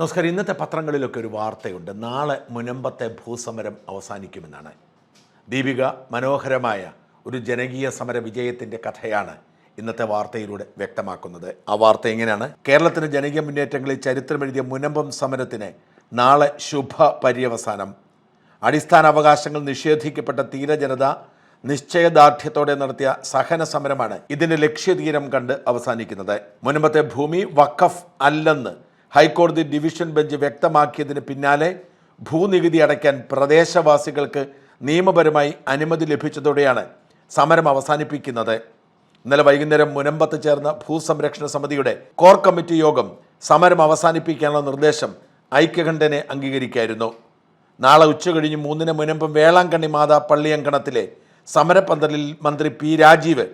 നമസ്കാരം. ഇന്നത്തെ പത്രങ്ങളിലൊക്കെ ഒരു വാർത്തയുണ്ട്. നാളെ മുനമ്പത്തെ ഭൂസമരം അവസാനിക്കുമെന്നാണ്. ദീപിക മനോഹരമായ ഒരു ജനകീയ സമര വിജയത്തിന്റെ കഥയാണ് ഇന്നത്തെ വാർത്തയിലൂടെ വ്യക്തമാക്കുന്നത്. ആ വാർത്ത എങ്ങനെയാണ്? കേരളത്തിന്റെ ജനകീയ മുന്നേറ്റങ്ങളിൽ ചരിത്രമെഴുതിയ മുനമ്പം സമരത്തിന് നാളെ ശുഭ പര്യവസാനം അടിസ്ഥാന അവകാശങ്ങൾ നിഷേധിക്കപ്പെട്ട തീരജനത നിശ്ചയദാർഢ്യത്തോടെ നടത്തിയ സഹന സമരമാണ് ഇതിന്റെ ലക്ഷ്യതീരം കണ്ട് അവസാനിക്കുന്നത്. മുനമ്പത്തെ ഭൂമി വഖഫ് അല്ലെന്ന് ഹൈക്കോടതി ഡിവിഷൻ ബെഞ്ച് വ്യക്തമാക്കിയതിന് പിന്നാലെ ഭൂനികുതി അടയ്ക്കാൻ പ്രദേശവാസികൾക്ക് നിയമപരമായി അനുമതി ലഭിച്ചതോടെയാണ് സമരം അവസാനിപ്പിക്കുന്നത്. ഇന്നലെ വൈകുന്നേരം മുനമ്പത്ത് ചേർന്ന ഭൂസംരക്ഷണ സമിതിയുടെ കോർ കമ്മിറ്റി യോഗം സമരം അവസാനിപ്പിക്കാനുള്ള നിർദ്ദേശം ഐക്യകണ്ഠനെ അംഗീകരിക്കായിരുന്നു. നാളെ ഉച്ചകഴിഞ്ഞ് മൂന്നിന് മുനമ്പം വേളാങ്കണ്ണി മാതാ പള്ളിയങ്കണത്തിലെ സമരപന്തലിൽ മന്ത്രി പി രാജീവ്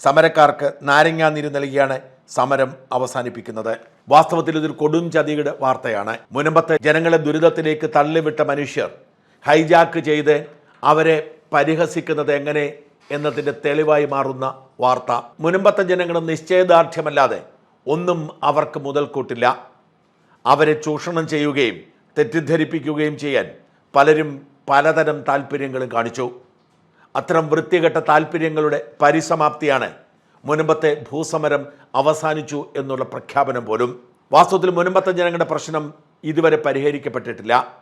സമരക്കാർക്ക് നാരങ്ങാനീര് നൽകിയാണ് സമരം അവസാനിപ്പിക്കുന്നത്. വാസ്തവത്തിൽ ഇതൊരു കൊടും ചതിയുടെ വാർത്തയാണ്. മുനമ്പത്തെ ജനങ്ങളെ ദുരിതത്തിലേക്ക് തള്ളിവിട്ട മനുഷ്യർ ഹൈജാക്ക് ചെയ്ത് അവരെ പരിഹസിക്കുന്നത് എങ്ങനെ എന്നതിന്റെ തെളിവായി മാറുന്ന വാർത്ത. മുനമ്പത്തെ ജനങ്ങളും നിശ്ചയദാർഢ്യമല്ലാതെ ഒന്നും അവർക്ക് മുതൽക്കൂട്ടില്ല. അവരെ ചൂഷണം ചെയ്യുകയും തെറ്റിദ്ധരിപ്പിക്കുകയും ചെയ്യാൻ പലരും പലതരം താല്പര്യങ്ങളും കാണിച്ചു. അത്തരം വൃത്തികെട്ട താല്പര്യങ്ങളുടെ പരിസമാപ്തിയാണ് മുൻപത്തെ ഭൂസമരം അവസാനിച്ചു എന്നുള്ള പ്രഖ്യാപനം പോലും വാസ്തവത്തിൽ മുനമ്പത്തെ ജനങ്ങളുടെ പ്രശ്നം ഇതുവരെ പരിഹരിക്കപ്പെട്ടിട്ടില്ല.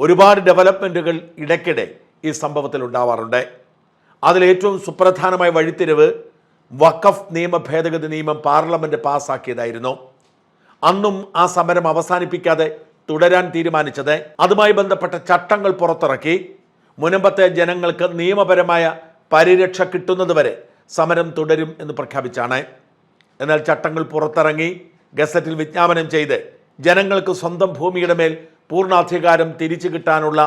ഒരുപാട് ഡെവലപ്മെന്റുകൾ ഇടയ്ക്കിടെ ഈ സംഭവത്തിൽ ഉണ്ടാവാറുണ്ട്. അതിലേറ്റവും സുപ്രധാനമായ വഴിത്തിരിവ് വഖഫ് നിയമ ഭേദഗതി നിയമം പാർലമെന്റ് പാസ്സാക്കിയതായിരുന്നു അന്നും ആ സമരം അവസാനിപ്പിക്കാതെ തുടരാൻ തീരുമാനിച്ചത്. അതുമായി ബന്ധപ്പെട്ട ചട്ടങ്ങൾ പുറത്തിറക്കി. മുനമ്പത്തെ ജനങ്ങൾക്ക് നിയമപരമായ പരിരക്ഷ കിട്ടുന്നതുവരെ സമരം തുടരും എന്ന് പ്രഖ്യാപിച്ചാണ്. എന്നാൽ ചട്ടങ്ങൾ പുറത്തിറങ്ങി ഗസറ്റിൽ വിജ്ഞാപനം ചെയ്ത് ജനങ്ങൾക്ക് സ്വന്തം ഭൂമിയുടെ മേൽ പൂർണാധികാരം തിരിച്ചു കിട്ടാനുള്ള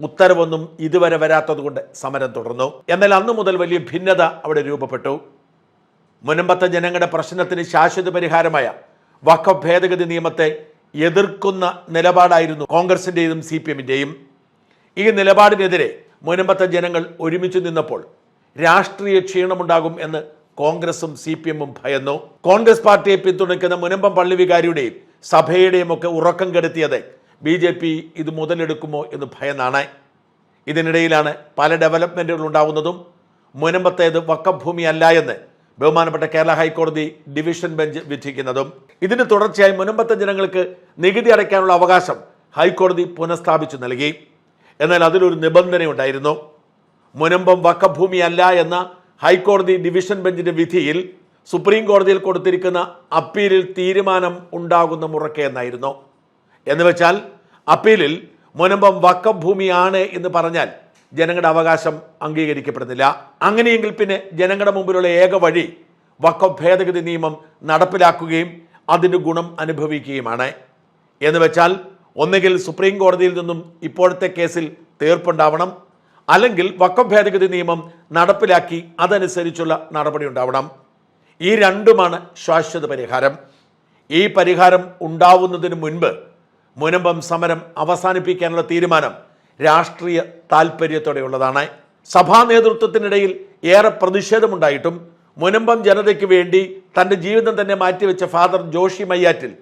ഉത്തരവൊന്നും ഇതുവരെ വരാത്തതുകൊണ്ട് സമരം തുടർന്നു. എന്നാൽ അന്നു മുതൽ വലിയ ഭിന്നത അവിടെ രൂപപ്പെട്ടു. മുനമ്പത്തെ ജനങ്ങളുടെ പ്രശ്നത്തിന് ശാശ്വത പരിഹാരമായ വഖ ഭേദഗതി നിയമത്തെ എതിർക്കുന്ന നിലപാടായിരുന്നു കോൺഗ്രസിന്റെയും സി പി എമ്മിന്റെയും ഈ നിലപാടിനെതിരെ മുനമ്പത്തെ ജനങ്ങൾ ഒരുമിച്ച് നിന്നപ്പോൾ രാഷ്ട്രീയ ക്ഷീണമുണ്ടാകും എന്ന് കോൺഗ്രസും സി പി എമ്മും ഭയന്നു. കോൺഗ്രസ് പാർട്ടിയെ പിന്തുണയ്ക്കുന്ന മുനമ്പം പള്ളി വികാരിയുടെയും സഭയുടെയും ഒക്കെ ഉറക്കം കെടുത്തിയത് ബി ജെ പി ഇത് മുതലെടുക്കുമോ എന്ന് ഭയന്നാണ്. ഇതിനിടയിലാണ് പല ഡെവലപ്മെന്റുകൾ ഉണ്ടാവുന്നതും മുനമ്പത്തേത് വക്കഭൂമിയല്ല എന്ന് ബഹുമാനപ്പെട്ട കേരള ഹൈക്കോടതി ഡിവിഷൻ ബെഞ്ച് വിധിക്കുന്നതും. ഇതിന് തുടർച്ചയായി മുനമ്പത്തെ ജനങ്ങൾക്ക് നികുതി അടയ്ക്കാനുള്ള അവകാശം ഹൈക്കോടതി പുനഃസ്ഥാപിച്ചു നൽകി. എന്നാൽ അതിലൊരു നിബന്ധനയുണ്ടായിരുന്നു. മുനമ്പം വക്കഭൂമി അല്ല എന്ന ഹൈക്കോടതി ഡിവിഷൻ ബെഞ്ചിന്റെ വിധിയിൽ സുപ്രീം കോടതിയിൽ കൊടുത്തിരിക്കുന്ന അപ്പീലിൽ തീരുമാനം ഉണ്ടാകുന്ന മുറക്കെ എന്നായിരുന്നു. എന്നുവെച്ചാൽ അപ്പീലിൽ മുനമ്പം വക്കഭൂമിയാണ് എന്ന് പറഞ്ഞാൽ ജനങ്ങളുടെ അവകാശം അംഗീകരിക്കപ്പെടുന്നില്ല. അങ്ങനെയെങ്കിൽ പിന്നെ ജനങ്ങളുടെ മുമ്പിലുള്ള ഏക വഴി വക്കം ഭേദഗതി നിയമം നടപ്പിലാക്കുകയും അതിന്റെ ഗുണം അനുഭവിക്കുകയുമാണ്. എന്ന് വെച്ചാൽ ഒന്നുകിൽ സുപ്രീം കോടതിയിൽ നിന്നും ഇപ്പോഴത്തെ കേസിൽ തീർപ്പുണ്ടാവണം അല്ലെങ്കിൽ വക്കം ഭേദഗതി നിയമം നടപ്പിലാക്കി അതനുസരിച്ചുള്ള നടപടി ഉണ്ടാവണം. ഈ രണ്ടുമാണ് ശാശ്വത പരിഹാരം. ഈ പരിഹാരം ഉണ്ടാവുന്നതിന് മുൻപ് മുനമ്പം സമരം അവസാനിപ്പിക്കാനുള്ള തീരുമാനം രാഷ്ട്രീയ താല്പര്യത്തോടെയുള്ളതാണ് സഭാ നേതൃത്വത്തിനിടയിൽ ഏറെ പ്രതിഷേധമുണ്ടായിട്ടും മുനമ്പം ജനതയ്ക്ക് വേണ്ടി തന്റെ ജീവിതം തന്നെ മാറ്റിവെച്ച ഫാദർ ജോഷി മയ്യാറ്റിൽ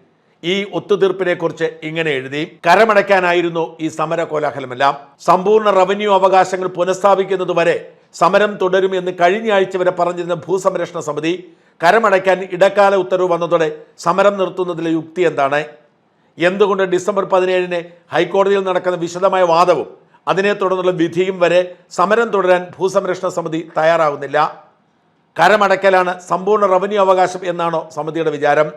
ഈ ഒത്തുതീർപ്പിനെ കുറിച്ച് ഇങ്ങനെ എഴുതി കരമടയ്ക്കാനായിരുന്നു ഈ സമര കോലാഹലമെല്ലാം. സമ്പൂർണ റവന്യൂ അവകാശങ്ങൾ പുനഃസ്ഥാപിക്കുന്നതുവരെ സമരം തുടരും എന്ന് കഴിഞ്ഞ ആഴ്ച വരെ പറഞ്ഞിരുന്ന ഭൂസംരക്ഷണ സമിതി കരമടയ്ക്കാൻ ഇടക്കാല ഉത്തരവ് വന്നതോടെ സമരം നിർത്തുന്നതിലെ യുക്തി എന്താണ്? എന്തുകൊണ്ട് ഡിസംബർ പതിനേഴിന് ഹൈക്കോടതിയിൽ നടക്കുന്ന വിശദമായ വാദവും അതിനെ തുടർന്നുള്ള വിധിയും വരെ സമരം തുടരാൻ ഭൂസംരക്ഷണ സമിതി തയ്യാറാകുന്നില്ല കരമടയ്ക്കലാണ് സമ്പൂർണ റവന്യൂ അവകാശം എന്നാണോ സമിതിയുടെ വിചാരം?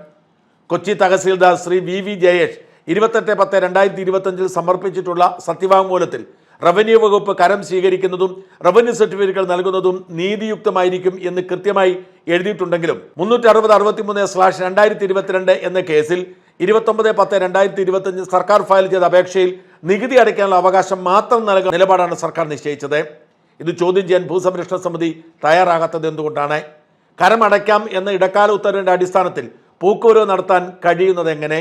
കൊച്ചി തഹസീൽദാർ ശ്രീ വി വി ജയേഷ് ഇരുപത്തെട്ട് പത്ത് രണ്ടായിരത്തി ഇരുപത്തഞ്ചിൽ സമർപ്പിച്ചിട്ടുള്ള സത്യവാങ്മൂലത്തിൽ റവന്യൂ വകുപ്പ് കരം സ്വീകരിക്കുന്നതും റവന്യൂ സർട്ടിഫിക്കറ്റുകൾ നൽകുന്നതും നീതിയുക്തമായിരിക്കും എന്ന് കൃത്യമായി എഴുതിയിട്ടുണ്ടെങ്കിലും മുന്നൂറ്റി അറുപത് അറുപത്തി മൂന്ന് സ്ലാഷ് രണ്ടായിരത്തി ഇരുപത്തിരണ്ട് എന്ന കേസിൽ ഇരുപത്തൊമ്പത് പത്ത് രണ്ടായിരത്തി ഇരുപത്തഞ്ച് സർക്കാർ ഫയൽ ചെയ്ത അപേക്ഷയിൽ നികുതി അടയ്ക്കാനുള്ള അവകാശം മാത്രം നൽകുന്ന നിലപാടാണ് സർക്കാർ നിശ്ചയിച്ചത്. ഇത് ചോദ്യം ചെയ്യാൻ ഭൂസംരക്ഷണ സമിതി തയ്യാറാകാത്തത് എന്തുകൊണ്ടാണ്? കരം അടയ്ക്കാം എന്ന ഇടക്കാല ഉത്തരവിന്റെ അടിസ്ഥാനത്തിൽ പോക്കുവരവ് നടത്താൻ കഴിയുന്നത് എങ്ങനെ?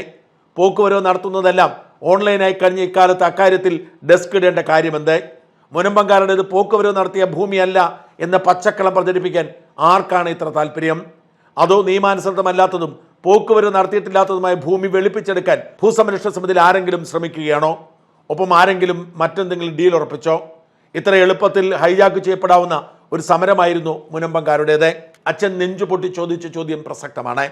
പോക്കുവരവ് നടത്തുന്നതെല്ലാം ഓൺലൈനായി കഴിഞ്ഞ ഇക്കാലത്ത് അക്കാര്യത്തിൽ ഡെസ്ക് ഇടേണ്ട കാര്യമെന്ത്? മുനമ്പങ്കാരുടേത് പോക്കുവരവ് നടത്തിയ ഭൂമിയല്ല എന്ന പച്ചക്കളം പ്രചരിപ്പിക്കാൻ ആർക്കാണ് ഇത്ര താല്പര്യം അതോ നിയമാനുസൃതമല്ലാത്തതും പോക്കുവരവ് നടത്തിയിട്ടില്ലാത്തതുമായ ഭൂമി വെളുപ്പിച്ചെടുക്കാൻ ഭൂസംരക്ഷണ സമിതിയിൽ ആരെങ്കിലും ശ്രമിക്കുകയാണോ? ഒപ്പം ആരെങ്കിലും മറ്റെന്തെങ്കിലും ഡീൽ ഉറപ്പിച്ചോ? ഇത്ര എളുപ്പത്തിൽ ഹൈജാക്ക് ചെയ്യപ്പെടാവുന്ന ഒരു സമരമായിരുന്നു മുനമ്പങ്കാരുടേത്. അച്ഛൻ നെഞ്ചു പൊട്ടി ചോദിച്ച ചോദ്യം പ്രസക്തമാണ്.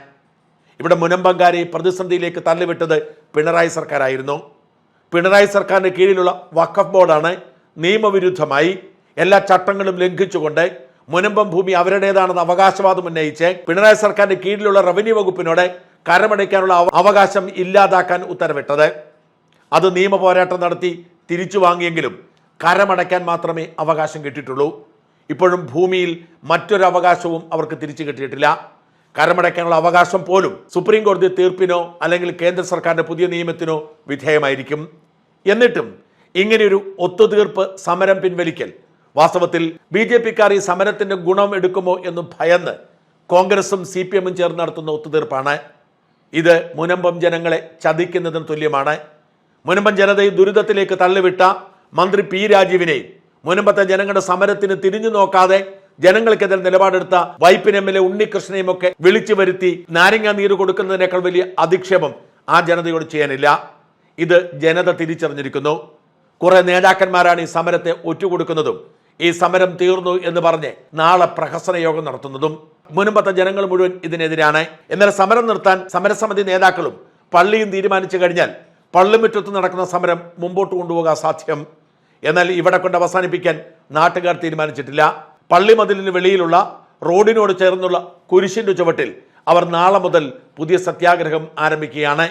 ഇവിടെ മുനമ്പങ്കാരെ പ്രതിസന്ധിയിലേക്ക് തള്ളിവിട്ടത് പിണറായി സർക്കാരായിരുന്നു. പിണറായി സർക്കാരിന്റെ കീഴിലുള്ള വഖഫ് ബോർഡാണ് നിയമവിരുദ്ധമായി എല്ലാ ചട്ടങ്ങളും ലംഘിച്ചുകൊണ്ട് മുനമ്പം ഭൂമി അവരുടേതാണെന്ന് അവകാശവാദം ഉന്നയിച്ച് പിണറായി സർക്കാരിന്റെ കീഴിലുള്ള റവന്യൂ വകുപ്പിനോട് കരമടയ്ക്കാനുള്ള അവ- അവകാശം ഇല്ലാതാക്കാൻ ഉത്തരവിട്ടത്. അത് നിയമ പോരാട്ടം നടത്തി തിരിച്ചു വാങ്ങിയെങ്കിലും കരമടയ്ക്കാൻ മാത്രമേ അവകാശം കിട്ടിയിട്ടുള്ളൂ. ഇപ്പോഴും ഭൂമിയിൽ മറ്റൊരു അവകാശവും അവർക്ക് തിരിച്ചു കിട്ടിയിട്ടില്ല. കരമടയ്ക്കാനുള്ള അവകാശം പോലും സുപ്രീം കോടതി തീർപ്പിനോ അല്ലെങ്കിൽ കേന്ദ്ര സർക്കാരിന്റെ പുതിയ നിയമത്തിനോ വിധേയമായിരിക്കും. എന്നിട്ടും ഇങ്ങനെയൊരു ഒത്തുതീർപ്പ് സമരം പിൻവലിക്കൽ വാസ്തവത്തിൽ ബി ജെ പിക്കാർ ഈ സമരത്തിന്റെ ഗുണം എടുക്കുമോ എന്ന് ഭയന്ന് കോൺഗ്രസും സി പി എമ്മും ചേർന്ന് നടത്തുന്ന ഒത്തുതീർപ്പാണ്. ഇത് മുനമ്പം ജനങ്ങളെ ചതിക്കുന്നതിന് തുല്യമാണ്. മുനമ്പം ജനതയെ ദുരിതത്തിലേക്ക് തള്ളിവിട്ട മന്ത്രി പി രാജീവിനെയും മുനമ്പത്തെ ജനങ്ങളുടെ സമരത്തിന് തിരിഞ്ഞു നോക്കാതെ ജനങ്ങൾക്കെതിരെ നിലപാടെടുത്ത വൈപ്പിൻ എം എൽ എ ഉണ്ണികൃഷ്ണനെയും ഒക്കെ വിളിച്ചു വരുത്തി നാരങ്ങ നീര് കൊടുക്കുന്നതിനേക്കാൾ വലിയ അധിക്ഷേപം ആ ജനതയോട് ചെയ്യാനില്ല. ഇത് ജനത തിരിച്ചറിഞ്ഞിരിക്കുന്നു. കുറെ നേതാക്കന്മാരാണ് ഈ സമരത്തെ ഒറ്റുകൊടുക്കുന്നതും ഈ സമരം തീർന്നു എന്ന് പറഞ്ഞ് നാളെ പ്രഹസന യോഗം നടത്തുന്നതും മുൻപത്തെ ജനങ്ങൾ മുഴുവൻ ഇതിനെതിരാണ്. എന്നാൽ സമരം നിർത്താൻ സമരസമിതി നേതാക്കളും പള്ളിയും തീരുമാനിച്ചു കഴിഞ്ഞാൽ പള്ളിമുറ്റത്ത് നടക്കുന്ന സമരം മുമ്പോട്ട് കൊണ്ടുപോകാൻ സാധ്യം. എന്നാൽ ഇവിടെ കൊണ്ട് അവസാനിപ്പിക്കാൻ നാട്ടുകാർ തീരുമാനിച്ചിട്ടില്ല. പള്ളിമതിലിന് വെളിയിലുള്ള റോഡിനോട് ചേർന്നുള്ള കുരിശിന്റെ ചുവട്ടിൽ അവർ നാളെ മുതൽ പുതിയ സത്യാഗ്രഹം ആരംഭിക്കുകയാണ്.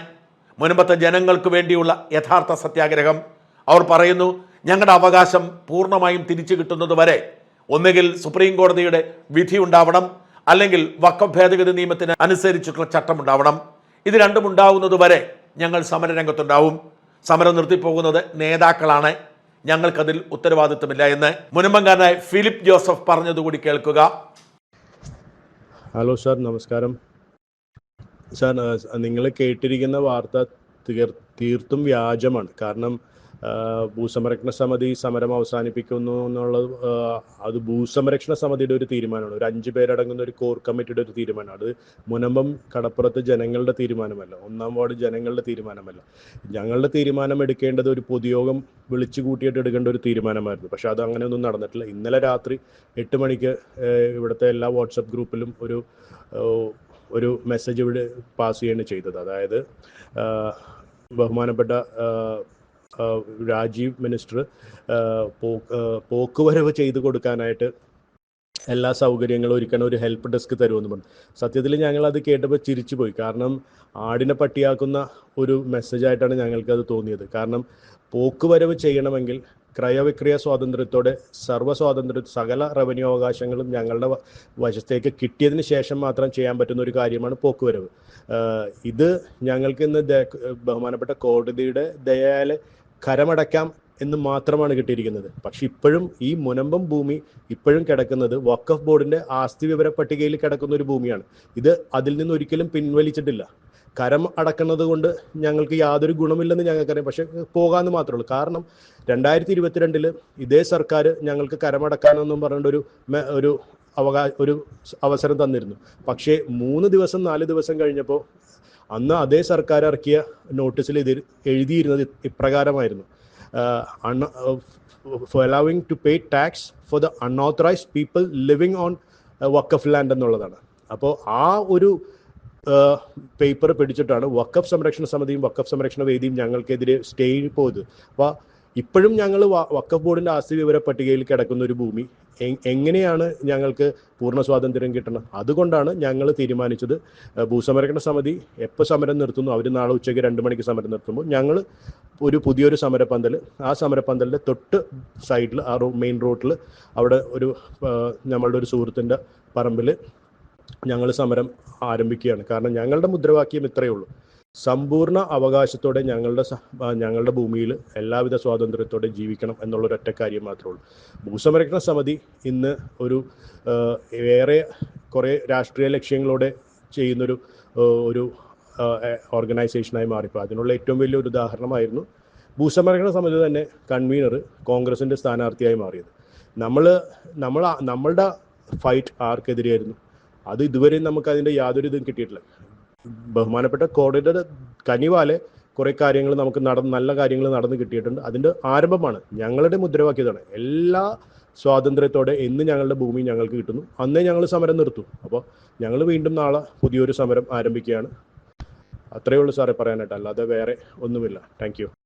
മുൻപത്തെ ജനങ്ങൾക്ക് വേണ്ടിയുള്ള യഥാർത്ഥ സത്യാഗ്രഹം. അവർ പറയുന്നു ഞങ്ങളുടെ അവകാശം പൂർണമായും തിരിച്ചു കിട്ടുന്നത് വരെ ഒന്നുകിൽ സുപ്രീം കോടതിയുടെ വിധി ഉണ്ടാവണം അല്ലെങ്കിൽ വക്കം ഭേദഗതി നിയമത്തിന് അനുസരിച്ചിട്ടുള്ള ചട്ടം ഉണ്ടാവണം. ഇത് രണ്ടും ഉണ്ടാവുന്നത് വരെ ഞങ്ങൾ സമരരംഗത്തുണ്ടാവും. സമരം നിർത്തിപ്പോകുന്നത് നേതാക്കളാണ്. ഞങ്ങൾക്കതിൽ ഉത്തരവാദിത്വമില്ല എന്ന് മുനമ്പങ്കാരനായ ഫിലിപ്പ് ജോസഫ് പറഞ്ഞതുകൂടി കേൾക്കുക. ഹലോ സാർ നമസ്കാരം. സാർ നിങ്ങൾ കേട്ടിരിക്കുന്ന വാർത്ത തീർ തീർത്തും വ്യാജമാണ്. കാരണം ഭൂസംരക്ഷണ സമിതി സമരം അവസാനിപ്പിക്കുന്നു എന്നുള്ളത് അത് ഭൂസംരക്ഷണ സമിതിയുടെ ഒരു തീരുമാനമാണ്. ഒരു അഞ്ച് പേരടങ്ങുന്ന ഒരു കോർ കമ്മിറ്റിയുടെ ഒരു തീരുമാനമാണ്. അത് മുനമ്പം കടപ്പുറത്ത് ജനങ്ങളുടെ തീരുമാനമല്ല ഒന്നാം വാർഡ് ജനങ്ങളുടെ തീരുമാനമല്ല. ഞങ്ങളുടെ തീരുമാനം എടുക്കേണ്ടത് ഒരു പൊതുയോഗം വിളിച്ചു കൂട്ടിയിട്ട് എടുക്കേണ്ട ഒരു തീരുമാനമായിരുന്നു. പക്ഷെ അത് അങ്ങനെയൊന്നും നടന്നിട്ടില്ല. ഇന്നലെ രാത്രി എട്ട് മണിക്ക് ഇവിടുത്തെ എല്ലാ വാട്സപ്പ് ഗ്രൂപ്പിലും ഒരു ഒരു മെസ്സേജ് ഇവിടെ പാസ് ചെയ്യാണ് ചെയ്തത്. അതായത് ബഹുമാനപ്പെട്ട രാജീവ് മിനിസ്റ്റർ പോക്കുവരവ് ചെയ്തു കൊടുക്കാനായിട്ട് എല്ലാ സൗകര്യങ്ങളും ഒരുക്കണം ഒരു ഹെൽപ്പ് ഡെസ്ക് തരുമെന്ന് പറഞ്ഞു. സത്യത്തിൽ ഞങ്ങൾ അത് കേട്ടപ്പോൾ ചിരിച്ചു പോയി കാരണം ആടിനെ പട്ടിയാക്കുന്ന ഒരു മെസ്സേജായിട്ടാണ് ഞങ്ങൾക്കത് തോന്നിയത്. കാരണം പോക്കുവരവ് ചെയ്യണമെങ്കിൽ ക്രയവിക്രയ സ്വാതന്ത്ര്യത്തോടെ സർവ സ്വാതന്ത്ര്യ സകല റവന്യൂ അവകാശങ്ങളും ഞങ്ങളുടെ വശത്തേക്ക് കിട്ടിയതിന് ശേഷം മാത്രം ചെയ്യാൻ പറ്റുന്ന ഒരു കാര്യമാണ് പോക്കുവരവ്. ഇത് ഞങ്ങൾക്ക് ഇന്ന് ബഹുമാനപ്പെട്ട കോടതിയുടെ ദയാൽ കരമടയ്ക്കാം എന്ന് മാത്രമാണ് കിട്ടിയിരിക്കുന്നത്. പക്ഷെ ഇപ്പോഴും ഈ മുനമ്പം ഭൂമി ഇപ്പോഴും കിടക്കുന്നത് വക്കഫ് ബോർഡിന്റെ ആസ്തി വിവര പട്ടികയിൽ കിടക്കുന്ന ഒരു ഭൂമിയാണ്. ഇത് അതിൽ നിന്ന് ഒരിക്കലും പിൻവലിച്ചിട്ടില്ല. കരം അടക്കുന്നത് കൊണ്ട് ഞങ്ങൾക്ക് യാതൊരു ഗുണമില്ലെന്ന് ഞങ്ങൾക്കറിയാം. പക്ഷെ പോകാമെന്ന് മാത്രമേ ഉള്ളൂ. കാരണം രണ്ടായിരത്തി ഇരുപത്തിരണ്ടിൽ ഇതേ സർക്കാർ ഞങ്ങൾക്ക് കരമടക്കാനെന്നും പറഞ്ഞിട്ട് ഒരു ഒരു അവകാശ ഒരു അവസരം തന്നിരുന്നു. പക്ഷേ മൂന്ന് ദിവസം നാല് ദിവസം കഴിഞ്ഞപ്പോൾ അന്ന് അതേ സർക്കാർ ഇറക്കിയ നോട്ടീസിൽ ഇത് എഴുതിയിരുന്നത് ഇപ്രകാരമായിരുന്നു. For allowing to pay tax for the unauthorised people living on Waqf land എന്നുള്ളതാണ്. അപ്പോൾ ആ ഒരു പേപ്പർ പിടിച്ചിട്ടാണ് വക്കഫ് സംരക്ഷണ സമിതിയും വക്കഫ് സംരക്ഷണ വേദിയും ഞങ്ങൾക്കെതിരെ സ്റ്റേ പോയത്. അപ്പോൾ ഇപ്പോഴും ഞങ്ങൾ വക്കഫ് ബോർഡിന്റെ ആസ്തി വിവര പട്ടികയിൽ കിടക്കുന്ന ഒരു ഭൂമി എങ്ങനെയാണ് ഞങ്ങൾക്ക് പൂർണ സ്വാതന്ത്ര്യം കിട്ടണം? അതുകൊണ്ടാണ് ഞങ്ങൾ തീരുമാനിച്ചത്. ഭൂസംരക്ഷണ സമിതി എപ്പോൾ സമരം നിർത്തുന്നു? അവർ നാളെ ഉച്ചയ്ക്ക് രണ്ട് മണിക്ക് സമരം നിർത്തുമ്പോൾ ഞങ്ങൾ ഒരു പുതിയൊരു സമരപ്പന്തൽ ആ സമരപ്പന്തലിന്റെ തൊട്ട് സൈഡിൽ ആ റോ മെയിൻ റോട്ടിൽ അവിടെ ഒരു നമ്മളുടെ ഒരു സുഹൃത്തിന്റെ പറമ്പിൽ ഞങ്ങൾ സമരം ആരംഭിക്കുകയാണ്. കാരണം ഞങ്ങളുടെ മുദ്രാവാക്യം ഇത്രയേ ഉള്ളൂ. സമ്പൂർണ അവകാശത്തോടെ ഞങ്ങളുടെ ഞങ്ങളുടെ ഭൂമിയിൽ എല്ലാവിധ സ്വാതന്ത്ര്യത്തോടെ ജീവിക്കണം എന്നുള്ള ഒറ്റ കാര്യം മാത്രമേ ഉള്ളൂ. ഭൂസംരക്ഷണ സമിതി ഇന്ന് ഒരു വേറെ കുറേ രാഷ്ട്രീയ ലക്ഷ്യങ്ങളോടെ ചെയ്യുന്നൊരു ഒരു ഓർഗനൈസേഷനായി മാറിപ്പോൾ അതിനുള്ള ഏറ്റവും വലിയൊരു ഉദാഹരണമായിരുന്നു ഭൂസംരക്ഷണ സമിതി തന്നെ കൺവീനർ കോൺഗ്രസിന്റെ സ്ഥാനാർത്ഥിയായി മാറിയത്. നമ്മൾ നമ്മൾ നമ്മളുടെ ഫൈറ്റ് ആർക്കെതിരെയായിരുന്നു. അത് ഇതുവരെ നമുക്ക് അതിന്റെ യാതൊരു ഇതും കിട്ടിയിട്ടില്ല. ബഹുമാനപ്പെട്ട കോടതിയുടെ കനിവാലെ കുറേ കാര്യങ്ങൾ നമുക്ക് നടന്ന് നല്ല കാര്യങ്ങൾ നടന്നു കിട്ടിയിട്ടുണ്ട്. അതിന്റെ ആരംഭമാണ് ഞങ്ങളുടെ മുദ്രാവാക്യതാണ്. എല്ലാ സ്വാതന്ത്ര്യത്തോടെ എന്ന് ഞങ്ങളുടെ ഭൂമി ഞങ്ങൾക്ക് കിട്ടുന്നു. അന്നേ ഞങ്ങൾ സമരം നിർത്തും. അപ്പോൾ ഞങ്ങൾ വീണ്ടും നാളെ പുതിയൊരു സമരം ആരംഭിക്കുകയാണ്. അത്രയേ ഉള്ളൂ സാറേ പറയാനായിട്ട്. അല്ലാതെ വേറെ ഒന്നുമില്ല. താങ്ക്